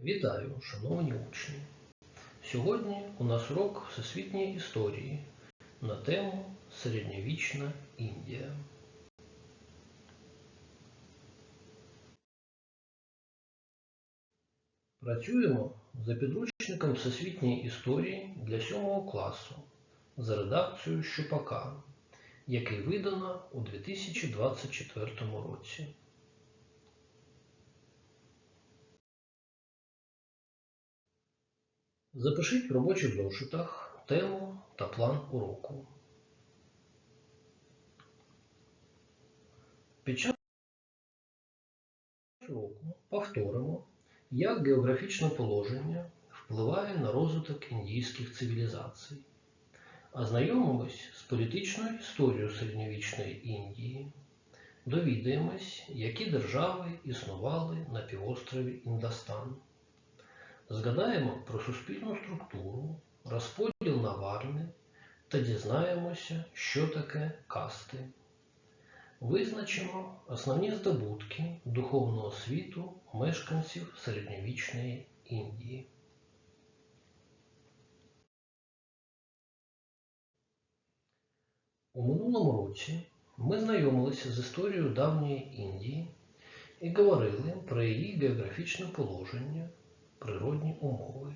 Вітаю, шановні учні! Сьогодні у нас урок Всесвітньої історії на тему Середньовічна Індія. Працюємо за підручником Всесвітньої історії для 7 класу за редакцією Щупака, який видано у 2024 році. Запишіть в робочих зошитах тему та план уроку. Під час уроку повторимо, як географічне положення впливає на розвиток індійських цивілізацій. Ознайомимось з політичною історією середньовічної Індії, довідаємось, які держави існували на півострові Індостан. Згадаємо про суспільну структуру, розподіл на варни та дізнаємося, що таке касти. Визначимо основні здобутки духовного світу мешканців середньовічної Індії. У минулому році ми знайомилися з історією давньої Індії і говорили про її географічне положення природні умови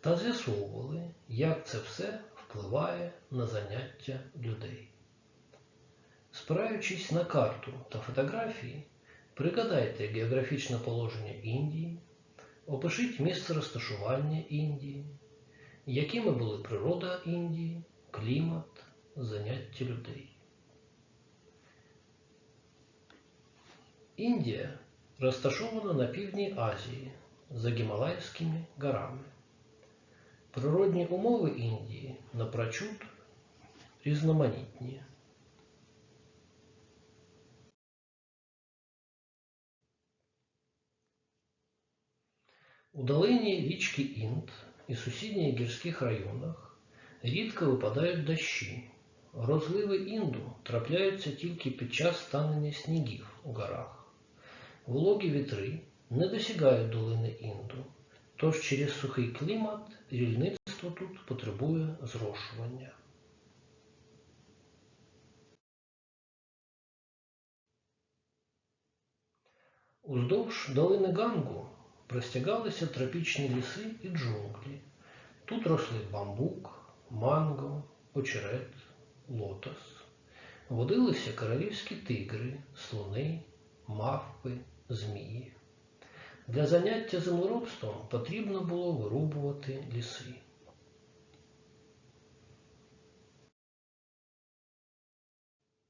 та з'ясовували, як це все впливає на заняття людей. Спираючись на карту та фотографії, пригадайте географічне положення Індії, опишіть місце розташування Індії, якими були природа Індії, клімат, заняття людей. Індія розташована на півдні Азії за Гімалайськими горами. Природні умови Індії напрочуд різноманітні. У долині річки Інд і сусідніх гірських районах рідко випадають дощі. Розливи Інду трапляються тільки під час станення снігів у горах. Вологі вітри не досягають долини Інду, тож через сухий клімат рільництво тут потребує зрошування. Уздовж долини Гангу простягалися тропічні ліси і джунглі. Тут росли бамбук, манго, очерет, лотос. Водилися королівські тигри, слони, мавпи, змії. Для заняття землеробством потрібно було вирубувати ліси.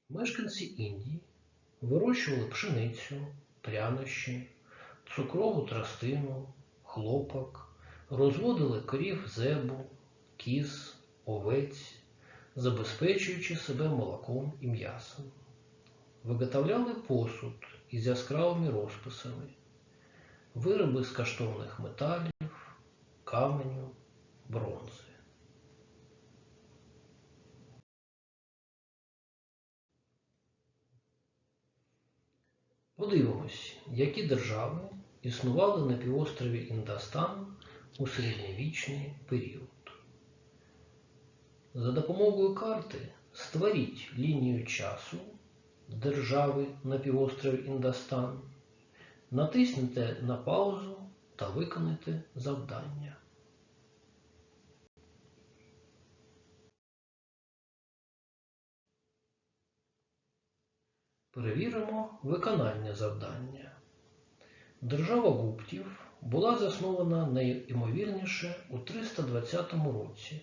Мешканці Індії вирощували пшеницю, прянощі, цукрову тростину, хлопок, розводили корів зебу, кіз, овець, забезпечуючи себе молоком і м'ясом. Виготовляли посуд із яскравими розписами, вироби з коштовних металів, каменю, бронзи. Подивимось, які держави існували на півострові Індостан у середньовічний період. За допомогою карти створіть лінію часу держави на півострові Індостан, натиснете на паузу та виконайте завдання. Перевіримо виконання завдання. Держава Гуптів була заснована найімовірніше у 320 році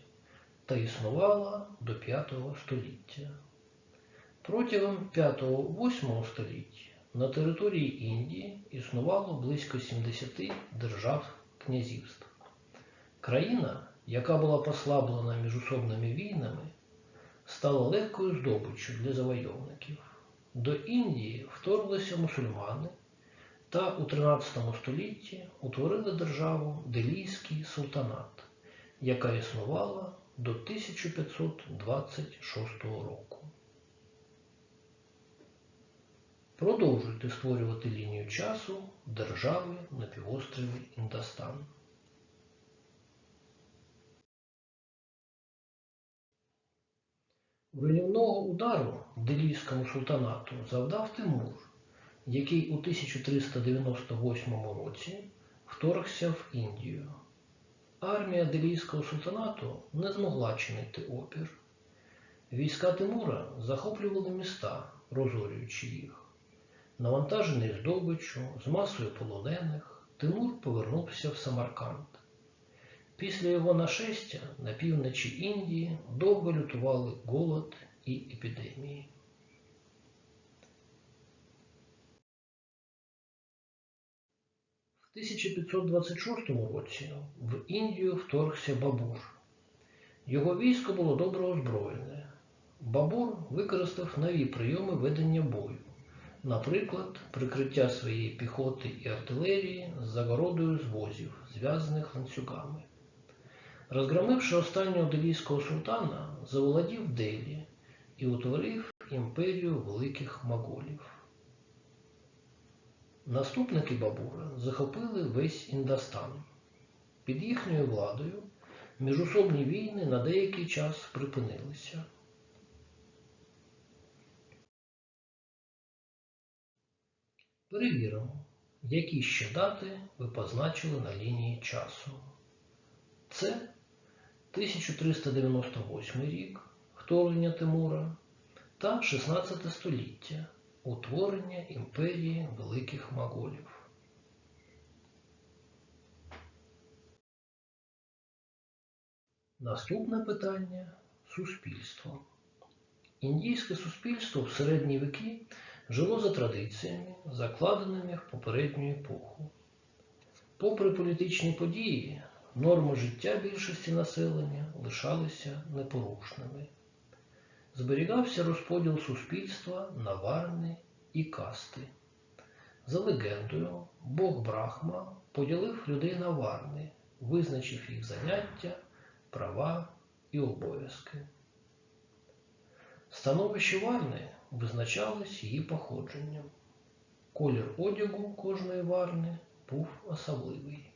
та існувала до 5 століття. Протягом 5-8 століть на території Індії існувало близько 70 держав князівств. Країна, яка була послаблена міжусобними війнами, стала легкою здобиччю для завойовників. До Індії вторглися мусульмани та у 13 столітті утворили державу Делійський султанат, яка існувала до 1526 року. Продовжуйте створювати лінію часу держави на півострові Індостан. Руйнівного удару Делійському султанату завдав Тимур, який у 1398 році вторгся в Індію. Армія Делійського султанату не змогла чинити опір. Війська Тимура захоплювали міста, розорюючи їх. Навантажений здобиччю, з масою полонених, Тимур повернувся в Самарканд. Після його нашестя на півночі Індії довго лютували голод і епідемії. В 1526 році в Індію вторгся Бабур. Його військо було добре озброєне. Бабур використав нові прийоми ведення бою, наприклад, прикриття своєї піхоти і артилерії з загородою з возів, зв'язаних ланцюгами. Розгромивши останнього делійського султана, заволодів Делі і утворив імперію великих моголів. Наступники Бабура захопили весь Індостан. Під їхньою владою міжусобні війни на деякий час припинилися. Перевіримо, які ще дати ви позначили на лінії часу. Це 1398 рік вторгнення Тимура та 16 століття утворення імперії Великих Моголів. Наступне питання суспільство. Індійське суспільство в середні віки жило за традиціями, закладеними в попередню епоху. Попри політичні події, норми життя більшості населення лишалися непорушними. Зберігався розподіл суспільства на варни і касти. За легендою, Бог Брахма поділив людей на варни, визначив їх заняття, права і обов'язки. Становище варни визначалось її походженням. Колір одягу кожної варни був особливий.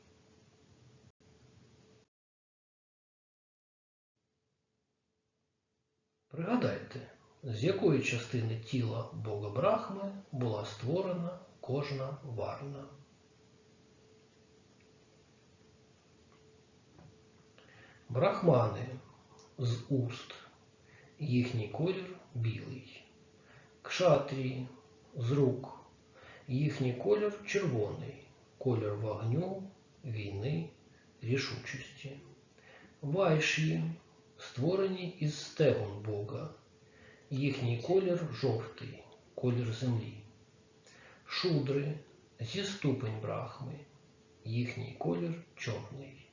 Пригадайте, з якої частини тіла Бога Брахми була створена кожна варна. Брахмани з уст, їхній колір білий. Кшатрії з рук, їхній колір червоний, колір вогню, війни, рішучості. Вайші створені із стегон Бога, їхній колір жовтий, колір землі. Шудри зі ступень брахми, їхній колір чорний.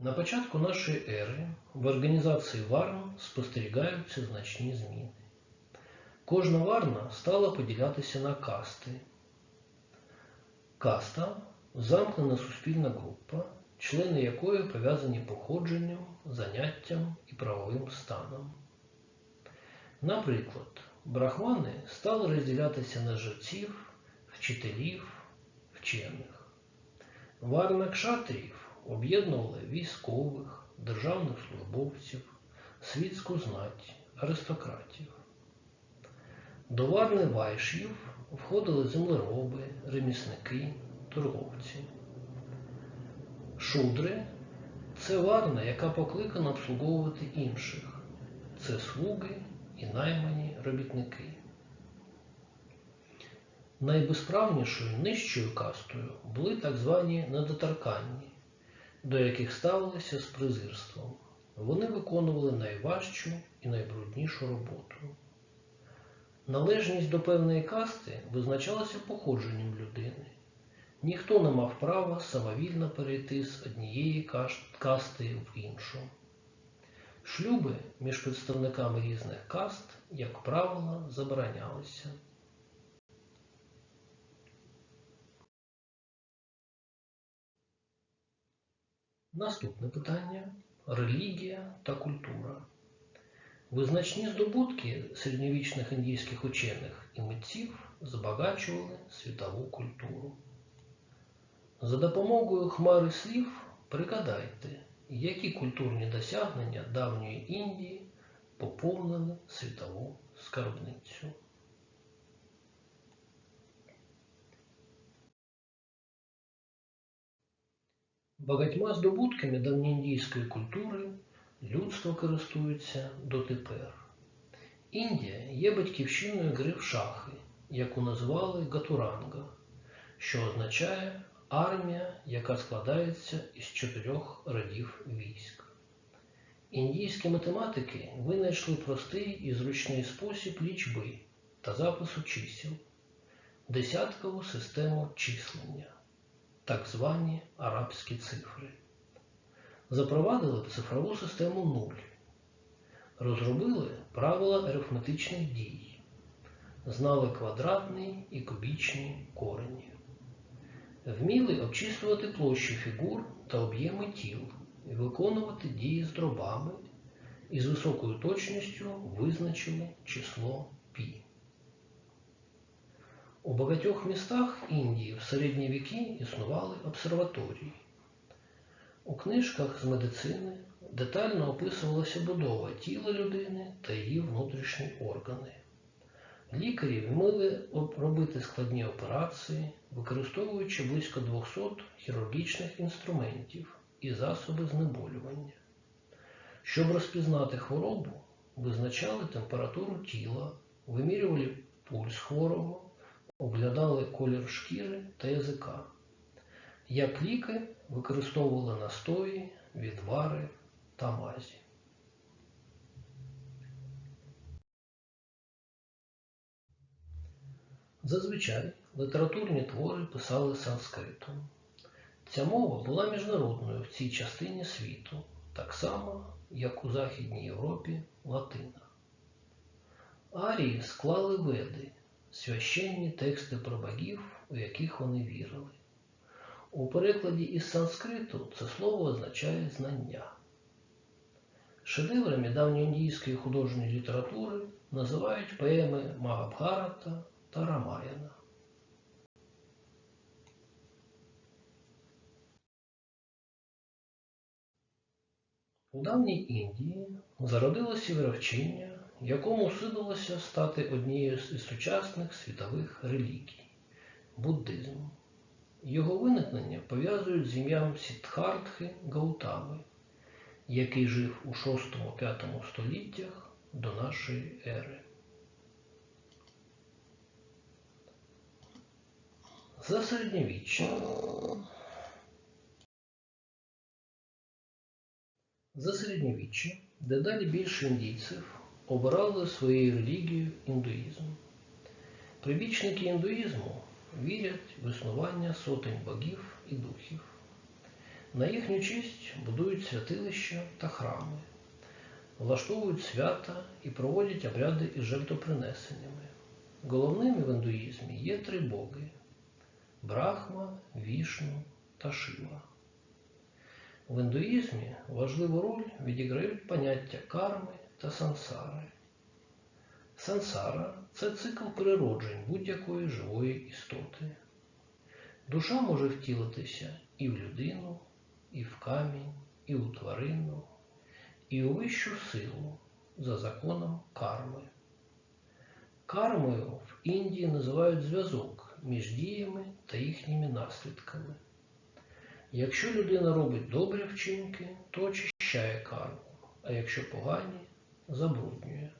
На початку нашої ери в організації варн спостерігаються значні зміни. Кожна варна стала поділятися на касти. Каста замкнена суспільна група, члени якої пов'язані походженням, заняттям і правовим станом. Наприклад, брахмани стали розділятися на жерців, вчителів, вчених. Варна кшатріїв об'єднували військових, державних службовців, світську знать, аристократів. До варни вайшів входили землероби, ремісники, торговці. Шудри це варна, яка покликана обслуговувати інших. Це слуги і наймані робітники. Найбезправнішою нижчою кастою були так звані недоторканні, до яких ставилися з презирством. Вони виконували найважчу і найбруднішу роботу. Належність до певної касти визначалася походженням людини. Ніхто не мав права самовільно перейти з однієї касти в іншу. Шлюби між представниками різних каст, як правило, заборонялися. Наступне питання релігія та культура. Визначні здобутки середньовічних індійських учених і митців збагачували світову культуру. За допомогою хмари слів пригадайте, які культурні досягнення давньої Індії поповнили світову скарбницю. Багатьма здобутками давньоіндійської культури людство користується дотепер. Індія є батьківщиною гри в шахи, яку називали Гатуранга, що означає армія, яка складається із чотирьох родів військ. Індійські математики винайшли простий і зручний спосіб лічби та запису чисел, десяткову систему числення, так звані арабські цифри. Запровадили цифрову систему нуль, розробили правила арифметичних дій, знали квадратний і кубічні корені, вміли обчислювати площі фігур та об'єми тіл і виконувати дії з дробами і з високою точністю визначили число пі. У багатьох містах Індії в середні віки існували обсерваторії. У книжках з медицини детально описувалася будова тіла людини та її внутрішні органи. Лікарі вміли робити складні операції, використовуючи близько 200 хірургічних інструментів і засоби знеболювання. Щоб розпізнати хворобу, визначали температуру тіла, вимірювали пульс хворого, оглядали колір шкіри та язика. Як ліки використовували настої, відвари та мазі. Зазвичай літературні твори писали санскритом. Ця мова була міжнародною в цій частині світу, так само, як у Західній Європі латина. Арії склали веди, священні тексти про богів, у яких вони вірили. У перекладі із санскриту це слово означає знання. Шедеврами давньоіндійської художньої літератури називають поеми Магабхарата та Рамаяна. У давній Індії зародилося віровчення, якому судилося стати однією з сучасних світових релігій буддизм. Його виникнення пов'язують з ім'ям Сіддхартхи Гаутами, який жив у 6-5 століттях до нашої ери. За середньовіччя За середньовіччя дедалі більше індійців обирали своєю релігією індуїзм. Прибічники індуїзму вірять в існування сотень богів і духів. На їхню честь будують святилища та храми, влаштовують свята і проводять обряди із жертвопринесеннями. Головними в індуїзмі є три боги Брахма, Вішну та Шива. В індуїзмі важливу роль відіграють поняття карми та сансари. Сансара це цикл перероджень будь-якої живої істоти. Душа може втілитися і в людину, і в камінь, і у тварину, і у вищу силу за законом карми. Кармою в Індії називають зв'язок між діями та їхніми наслідками. Якщо людина робить добрі вчинки, то очищає карму, а якщо погані забруднює.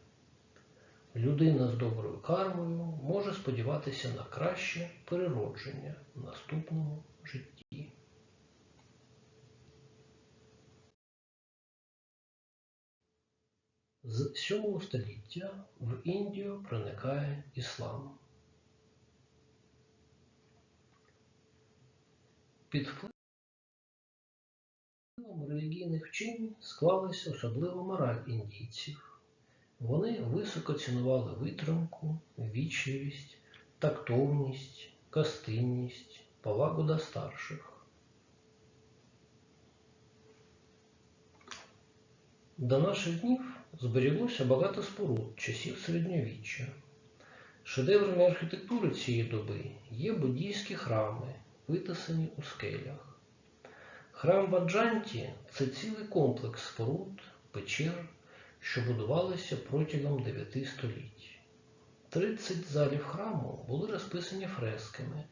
Людина з доброю кармою може сподіватися на краще переродження в наступному житті. З 7 століття в Індію проникає іслам. Під релігійних вчень склалась особлива мораль індійців. Вони високо цінували витримку, вічливість, тактовність, гостинність, повагу до старших. До наших днів зберіглося багато споруд часів середньовіччя. Шедеврами архітектури цієї доби є буддійські храми, витисані у скелях. Храм в це цілий комплекс споруд, печер, що будувалися протягом дев'яти століть. 30 залів храму були розписані фресками,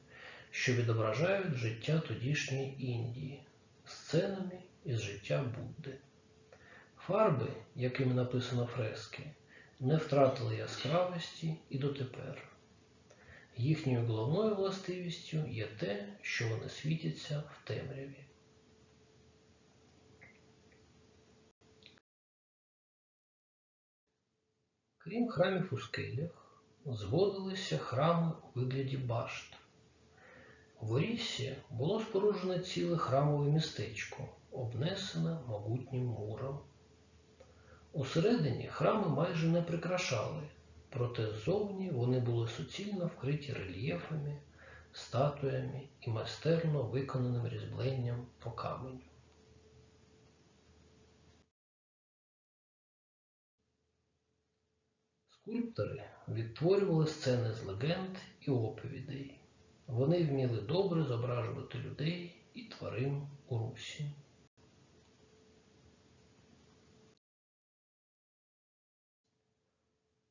що відображають життя тодішньої Індії, сценами із життя Будди. Фарби, якими написано фрески, не втратили яскравості і дотепер. Їхньою головною властивістю є те, що вони світяться в темряві. Крім храмів у скелях, зводилися храми у вигляді башт. В Оріссі було споруджене ціле храмове містечко, обнесене могутнім муром. Усередині храми майже не прикрашали, проте ззовні вони були суцільно вкриті рельєфами, статуями і майстерно виконаним різьбленням по каменю. Скульптори відтворювали сцени з легенд і оповідей. Вони вміли добре зображувати людей і тварин у русі.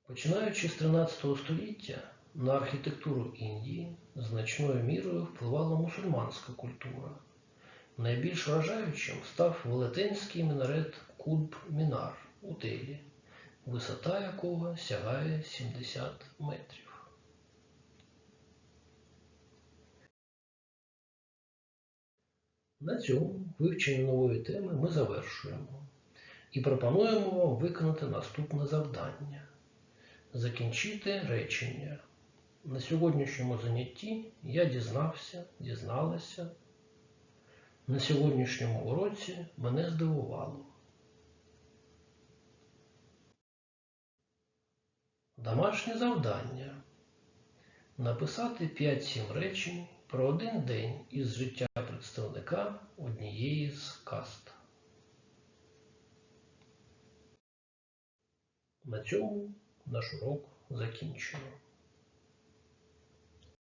Починаючи з 13 століття на архітектуру Індії значною мірою впливала мусульманська культура. Найбільш вражаючим став велетенський мінарет Кудб Мінар у Делі, висота якого сягає 70 метрів. На цьому вивчення нової теми ми завершуємо і пропонуємо вам виконати наступне завдання закінчити речення. На сьогоднішньому занятті я дізнався, дізналася. На сьогоднішньому уроці мене здивувало. Домашнє завдання. Написати 5-7 речень про один день із життя представника однієї з каст. На цьому наш урок закінчено.